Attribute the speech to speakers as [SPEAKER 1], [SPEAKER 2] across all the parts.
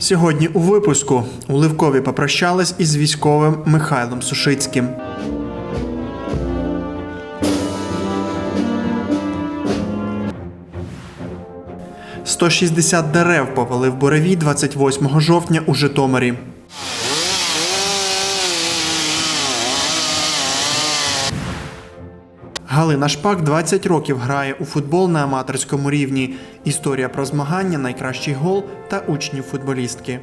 [SPEAKER 1] Сьогодні у випуску у Ливкові попрощались із військовим Михайлом Сушицьким. «160 дерев попали в бореві 28 жовтня у Житомирі. Галина Шпак 20 років грає у футбол на аматорському рівні. Історія про змагання, найкращий гол та учнів футболістки.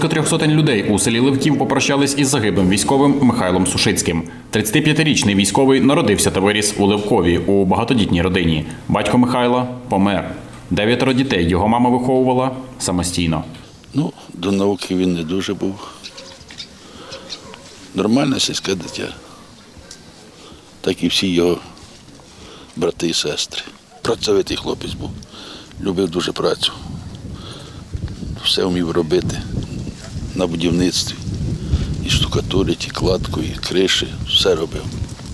[SPEAKER 2] Близько трьох сотень людей у селі Ливків попрощались із загиблим військовим Михайлом Сушицьким. 35-річний військовий народився та виріс у Ливкові у багатодітній родині. Батько Михайла помер. Дев'ятеро дітей його мама виховувала самостійно.
[SPEAKER 3] Ну, до науки він не дуже був. Нормальне сільське дитя. Так і всі його брати і сестри. Працьовитий хлопець був. Любив дуже працю. Все вмів робити на будівництві. І штукатурить, і кладку, і криші, все робив.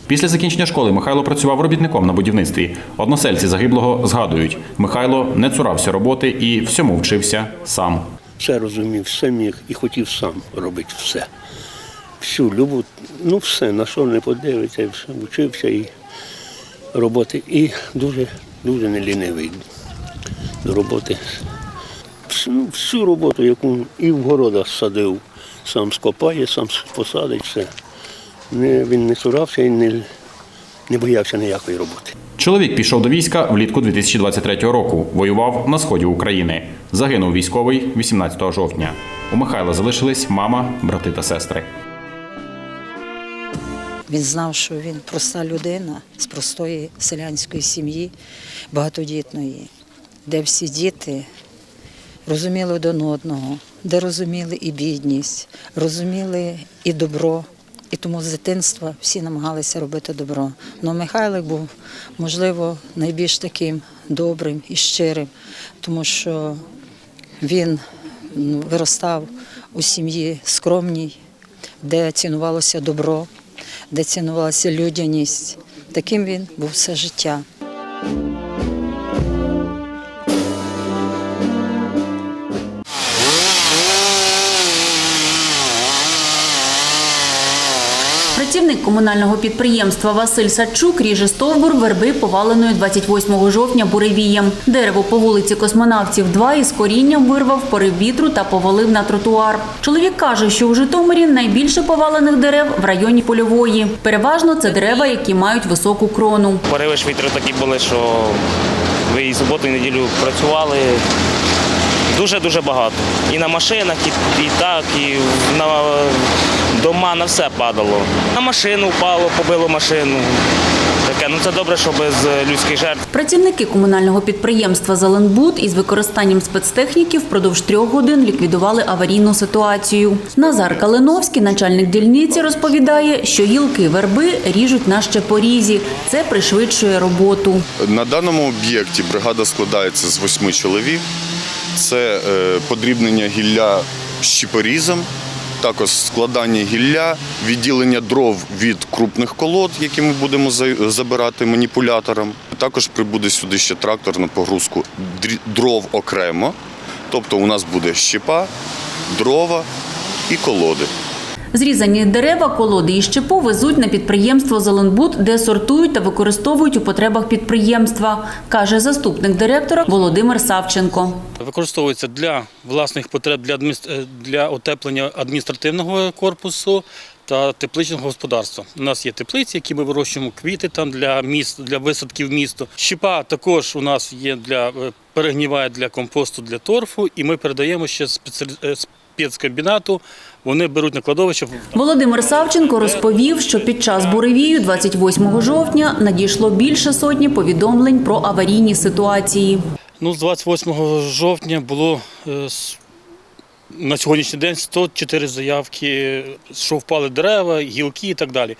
[SPEAKER 2] Після закінчення школи Михайло працював робітником на будівництві. Односельці загиблого згадують, Михайло не цурався роботи і всьому вчився сам.
[SPEAKER 4] Все розумів, все міг і хотів сам робити все. Всю любу, ну все, на що не подивиться, все, вчився і роботи. І дуже, дуже не лінивий до роботи. Всю, ну, всю роботу, яку і в городах садив, сам скопає, сам посадить, все. Не, він не цурався і не, не боявся ніякої роботи.
[SPEAKER 2] Чоловік пішов до війська влітку 2023 року. Воював на сході України. Загинув військовий 18 жовтня. У Михайла залишились мама, брати та сестри.
[SPEAKER 5] Він знав, що він проста людина з простої селянської сім'ї, багатодітної, де всі діти розуміли один одного, де розуміли і бідність, розуміли і добро. І тому з дитинства всі намагалися робити добро. Ну Михайлик був, можливо, найбільш таким добрим і щирим, тому що він ну, виростав у сім'ї скромній, де цінувалося добро, де цінувалася людяність. Таким він був все життя.
[SPEAKER 6] Комунального підприємства Василь Сачук ріже стовбур верби поваленої 28 жовтня буревієм. Дерево по вулиці Космонавтів 2 із корінням вирвав порив вітру та повалив на тротуар. Чоловік каже, що у Житомирі найбільше повалених дерев в районі польової. Переважно це дерева, які мають високу крону.
[SPEAKER 7] Пориви ж вітру такі були, що ви і суботу, і неділю працювали дуже-дуже багато. І на машинах, і, і так, і на дома, на все падало. На машину впало, побило машину. Таке, ну це добре, що без людських жертв.
[SPEAKER 6] Працівники комунального підприємства Зеленбуд із використанням спецтехніки впродовж трьох годин ліквідували аварійну ситуацію. Назар Калиновський, начальник дільниці, розповідає, що гілки верби ріжуть на щепорізі. Це пришвидшує роботу.
[SPEAKER 8] На даному об'єкті бригада складається з восьми чоловік. Це е, подрібнення гілля щіпорізом, також складання гілля, відділення дров від крупних колод, які ми будемо забирати маніпулятором. Також прибуде сюди ще трактор на погрузку дров окремо. Тобто у нас буде щепа, дрова і колоди.
[SPEAKER 6] Зрізані дерева, колоди і щепу везуть на підприємство Зеленбуд, де сортують та використовують у потребах підприємства, каже заступник директора Володимир Савченко.
[SPEAKER 9] використовується для власних потреб для, е, для утеплення адміністративного корпусу та тепличного господарства. У нас є теплиці, які ми вирощуємо квіти там для міст, для висадків місту. Щепа також у нас є для е, перегніває для компосту для торфу, і ми передаємо ще спеціалі- е, спецкомбінату. Вони беруть на кладовище.
[SPEAKER 6] Володимир Савченко розповів, що під час буревію 28 жовтня надійшло більше сотні повідомлень про аварійні ситуації.
[SPEAKER 9] Ну, з 28 жовтня було е, на сьогоднішній день 104 заявки, що впали дерева, гілки і так далі.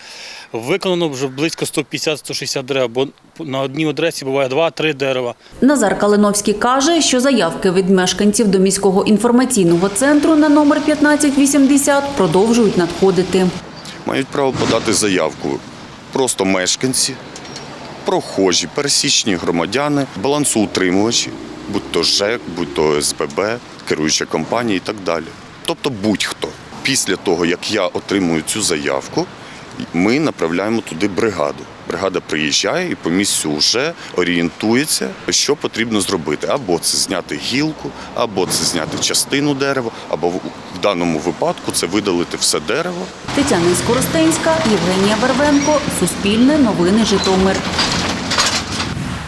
[SPEAKER 9] Виконано вже близько 150-160 дерев, бо на одній адресі буває 2-3 дерева.
[SPEAKER 6] Назар Калиновський каже, що заявки від мешканців до міського інформаційного центру на номер 1580 продовжують надходити.
[SPEAKER 8] Мають право подати заявку просто мешканці, прохожі, пересічні громадяни, балансоутримувачі, будь то ЖЕК, будь то СББ, керуюча компанія і так далі. Тобто будь-хто. Після того, як я отримую цю заявку, ми направляємо туди бригаду. Бригада приїжджає і по місцю вже орієнтується, що потрібно зробити. Або це зняти гілку, або це зняти частину дерева, або в в даному випадку це видалити все дерево
[SPEAKER 6] Тетяна Скоростенська, Євгенія Барвенко, Суспільне новини Житомир.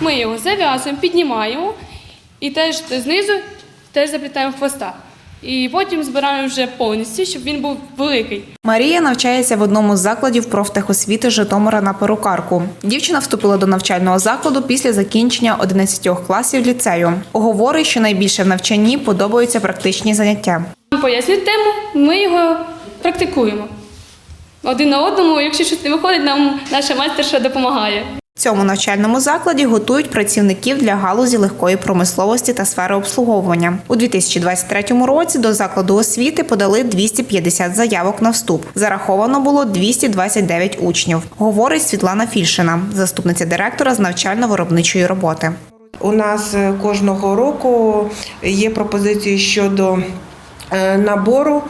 [SPEAKER 10] Ми його зав'язуємо, піднімаємо і теж знизу теж заплітаємо хвоста. І потім збираємо вже повністю, щоб він був великий.
[SPEAKER 11] Марія навчається в одному з закладів профтехосвіти Житомира на перукарку. Дівчина вступила до навчального закладу після закінчення 11 класів ліцею. Говорить, що найбільше в навчанні подобаються практичні заняття.
[SPEAKER 10] Пояснюють тему, ми його практикуємо. Один на одному, якщо щось не виходить, нам наша майстерша допомагає.
[SPEAKER 11] Цьому навчальному закладі готують працівників для галузі легкої промисловості та сфери обслуговування. У 2023 році до закладу освіти подали 250 заявок на вступ. Зараховано було 229 учнів, говорить Світлана Фільшина, заступниця директора з навчально-виробничої роботи.
[SPEAKER 12] У нас е, кожного року є пропозиції щодо е, набору.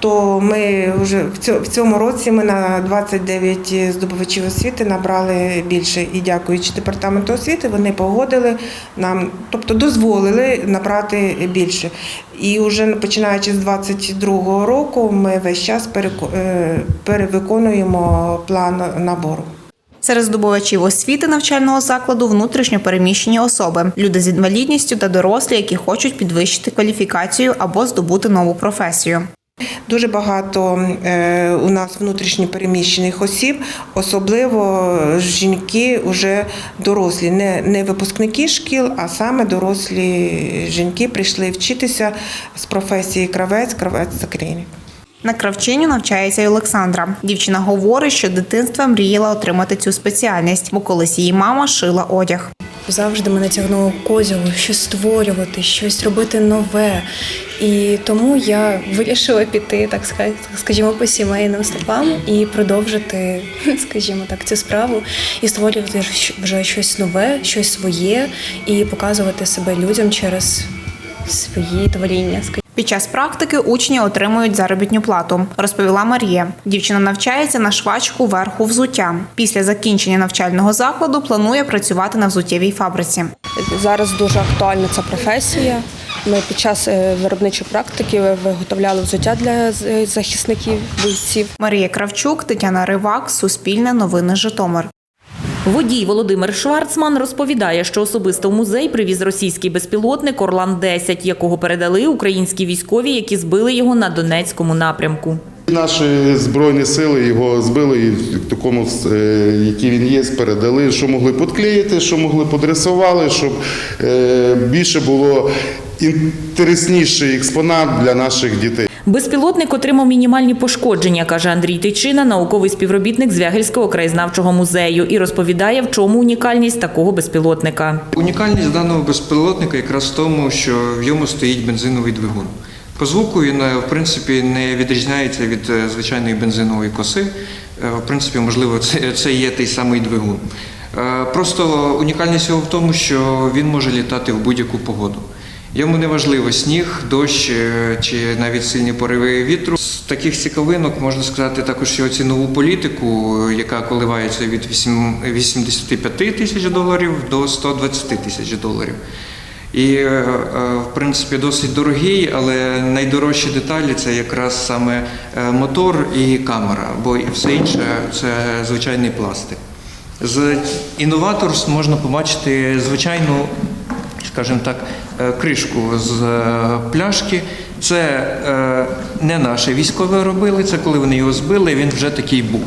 [SPEAKER 12] То ми вже в цьо- в цьому році ми на 29 здобувачів освіти набрали більше. І дякуючи департаменту освіти, вони погодили нам, тобто дозволили набрати більше. І вже починаючи з 22 року, ми весь час е, перевиконуємо план набору.
[SPEAKER 11] Серед здобувачів освіти навчального закладу внутрішньо переміщені особи, люди з інвалідністю та дорослі, які хочуть підвищити кваліфікацію або здобути нову професію.
[SPEAKER 12] Дуже багато е, у нас внутрішньо переміщених осіб, особливо жінки вже дорослі, не, не випускники шкіл, а саме дорослі жінки прийшли вчитися з професії кравець, кравець закрійник.
[SPEAKER 11] На кравчиню навчається й Олександра. Дівчина говорить, що дитинства мріяла отримати цю спеціальність, бо колись її мама шила одяг.
[SPEAKER 13] Завжди мене тягнуло козіло, щось створювати, щось робити нове. І тому я вирішила піти, так скажімо, по сімейним стопам і продовжити, скажімо так, цю справу і створювати вже щось нове, щось своє, і показувати себе людям через свої творіння.
[SPEAKER 11] Під час практики учні отримують заробітну плату, розповіла Марія. Дівчина навчається на швачку верху взуття. Після закінчення навчального закладу планує працювати на взуттєвій фабриці.
[SPEAKER 13] Зараз дуже актуальна ця професія. Ми під час е, виробничої практики виготовляли взуття для захисників бійців.
[SPEAKER 11] Марія Кравчук, Тетяна Ривак, Суспільне новини Житомир.
[SPEAKER 6] Водій Володимир Шварцман розповідає, що особисто в музей привіз російський безпілотник Орлан-10, якого передали українські військові, які збили його на Донецькому напрямку.
[SPEAKER 14] Наші збройні сили його збили і такому, е, який він є, передали, що могли підклеїти, що могли подрисували, щоб е, більше було інтересніший експонат для наших дітей.
[SPEAKER 6] Безпілотник отримав мінімальні пошкодження, каже Андрій Тичина, науковий співробітник Звягельського краєзнавчого музею, і розповідає, в чому унікальність такого безпілотника.
[SPEAKER 15] Унікальність даного безпілотника якраз в тому, що в йому стоїть бензиновий двигун. По звуку він е, в принципі не відрізняється від е, звичайної бензинової коси. Е, В принципі, можливо, це, це є той самий двигун. Просто унікальність його в тому, що він може літати в будь-яку погоду. Йому не важливо сніг, дощ е, чи навіть сильні пориви вітру. З таких цікавинок можна сказати також його цінову політику, е, яка коливається від 85 тисяч доларів до 120 тисяч доларів. І, е, в принципі, досить дорогий, але найдорожчі деталі це якраз саме мотор і камера, бо все інше це звичайний пластик. З інноваторств можна побачити звичайну, скажімо так, кришку з е, пляшки. Це е, не наші військові робили, це коли вони його збили, він вже такий був.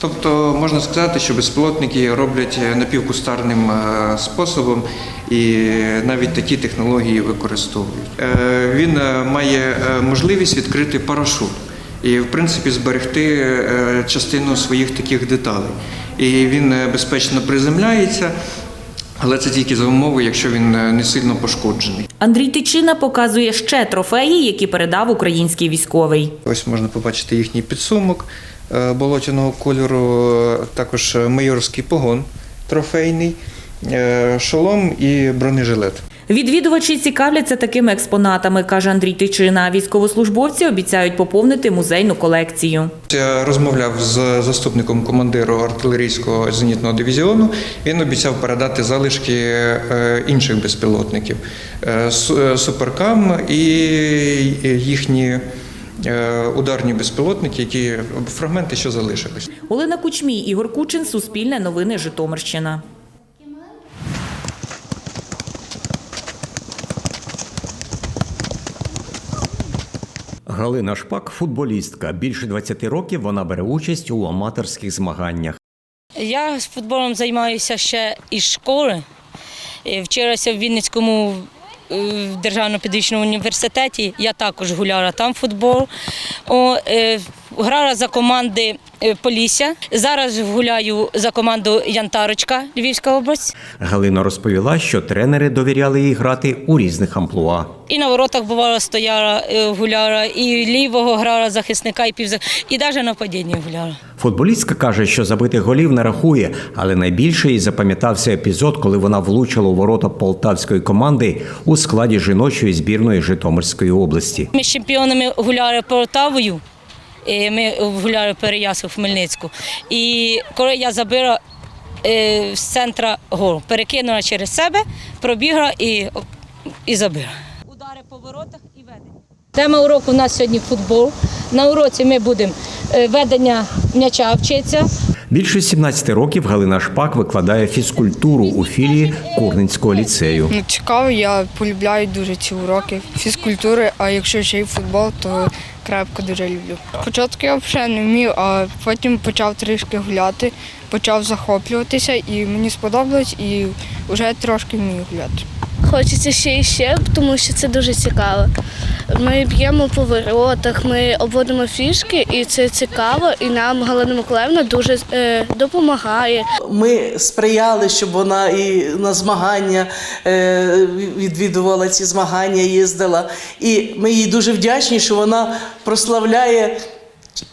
[SPEAKER 15] Тобто можна сказати, що безпілотники роблять напівкустарним е, способом і навіть такі технології використовують. Е, Він е, має е, можливість відкрити парашут і, в принципі, зберегти е, частину своїх таких деталей. І він е, безпечно приземляється, але це тільки за умови, якщо він е, не сильно пошкоджений.
[SPEAKER 16] Андрій Тичина показує ще трофеї, які передав український військовий.
[SPEAKER 15] Ось можна побачити їхній підсумок е, болотяного кольору, е, також майорський погон трофейний, шолом і бронежилет.
[SPEAKER 16] Відвідувачі цікавляться такими експонатами, каже Андрій Тичина. Військовослужбовці обіцяють поповнити музейну колекцію.
[SPEAKER 15] Я розмовляв з заступником командиру артилерійського зенітного дивізіону. Він обіцяв передати залишки е, інших безпілотників е, е, суперкам і їхні ударні безпілотники, які фрагменти, що залишились.
[SPEAKER 16] Олена Кучмій, Ігор Кучин, Суспільне новини, Житомирщина.
[SPEAKER 17] Галина Шпак футболістка. Більше 20 років вона бере участь у аматорських змаганнях.
[SPEAKER 18] Я з футболом займаюся ще із школи. Е, Вчилася в Вінницькому е, державному педагогічному університеті. Я також гуляла там футбол. О, е, грала за команди Полісся. Зараз гуляю за команду Янтарочка, Львівська область.
[SPEAKER 17] Галина розповіла, що тренери довіряли їй грати у різних амплуа.
[SPEAKER 18] І на воротах бувало стояла, е, гуляла, і лівого грала захисника, і півза, і навіть на падінні гуляла.
[SPEAKER 17] Футболістка каже, що забитих голів не рахує, але найбільше їй запам'ятався епізод, коли вона влучила у ворота полтавської команди у складі жіночої збірної Житомирської області.
[SPEAKER 18] Ми з чемпіонами гуляли Полтавою, і ми гуляли Переясу в Хмельницьку. І коли я забила е, з центра гол, перекинула через себе, пробігла і, і забила. Удари по воротах і ведення. Тема уроку у нас сьогодні футбол. На уроці ми будемо е, ведення м'яча вчитися.
[SPEAKER 17] Більше 17 років Галина Шпак викладає фізкультуру у філії Курненського ліцею.
[SPEAKER 19] Ну, цікаво, я полюбляю дуже ці уроки фізкультури, а якщо ще й футбол, то крепко дуже люблю. Спочатку я взагалі не вмів, а потім почав трішки гуляти, почав захоплюватися і мені сподобалось, і вже трошки вмію гуляти.
[SPEAKER 7] Хочеться ще і ще, тому що це дуже цікаво. Ми б'ємо по воротах, ми обводимо фішки, і це цікаво. І нам Галина Миколаївна дуже е, допомагає.
[SPEAKER 4] Ми сприяли, щоб вона і на змагання е, відвідувала ці змагання, їздила. І ми їй дуже вдячні, що вона прославляє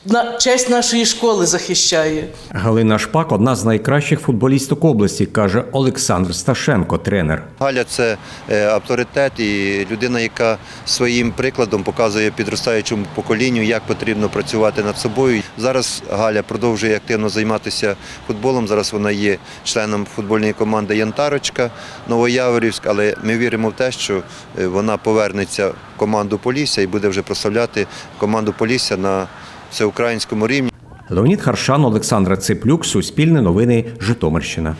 [SPEAKER 4] на честь нашої школи захищає.
[SPEAKER 17] Галина Шпак одна з найкращих футболісток області, каже Олександр Сташенко, тренер.
[SPEAKER 20] Галя це е, авторитет і людина, яка своїм прикладом показує підростаючому поколінню, як потрібно працювати над собою. Зараз Галя продовжує активно займатися футболом. Зараз вона є членом футбольної команди Янтарочка Новояворівськ, але ми віримо в те, що е, вона повернеться в команду Полісся і буде вже прославляти команду Полісся на всеукраїнському рівні.
[SPEAKER 17] Леонід Харшан, Олександра Циплюк, Суспільне новини, Житомирщина.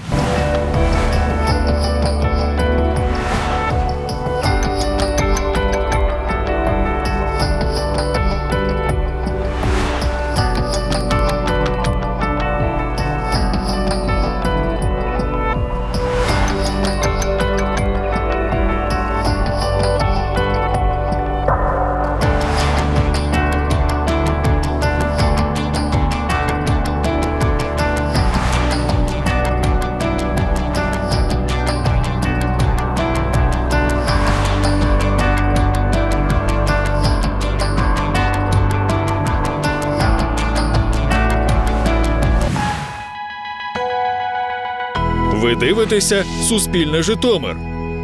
[SPEAKER 3] Дивитеся Суспільне Житомир.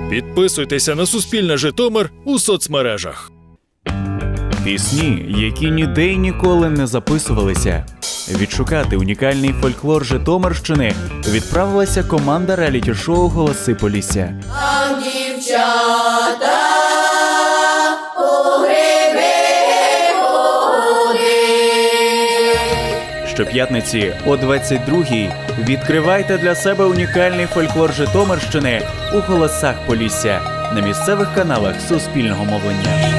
[SPEAKER 3] Підписуйтеся на Суспільне Житомир у соцмережах.
[SPEAKER 21] Пісні, які ніде й ніколи не записувалися. Відшукати унікальний фольклор Житомирщини відправилася команда реаліті-шоу Голоси Полісся.
[SPEAKER 22] Там дівчата
[SPEAKER 21] Щоп'ятниці о 22-й відкривайте для себе унікальний фольклор Житомирщини у голосах Полісся на місцевих каналах Суспільного мовлення.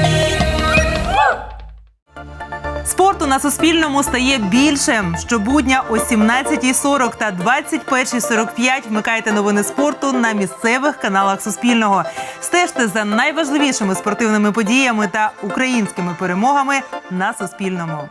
[SPEAKER 23] Спорту на Суспільному стає більше. Щобудня о 17.40 та 21.45 вмикайте новини спорту на місцевих каналах Суспільного. Стежте за найважливішими спортивними подіями та українськими перемогами на Суспільному.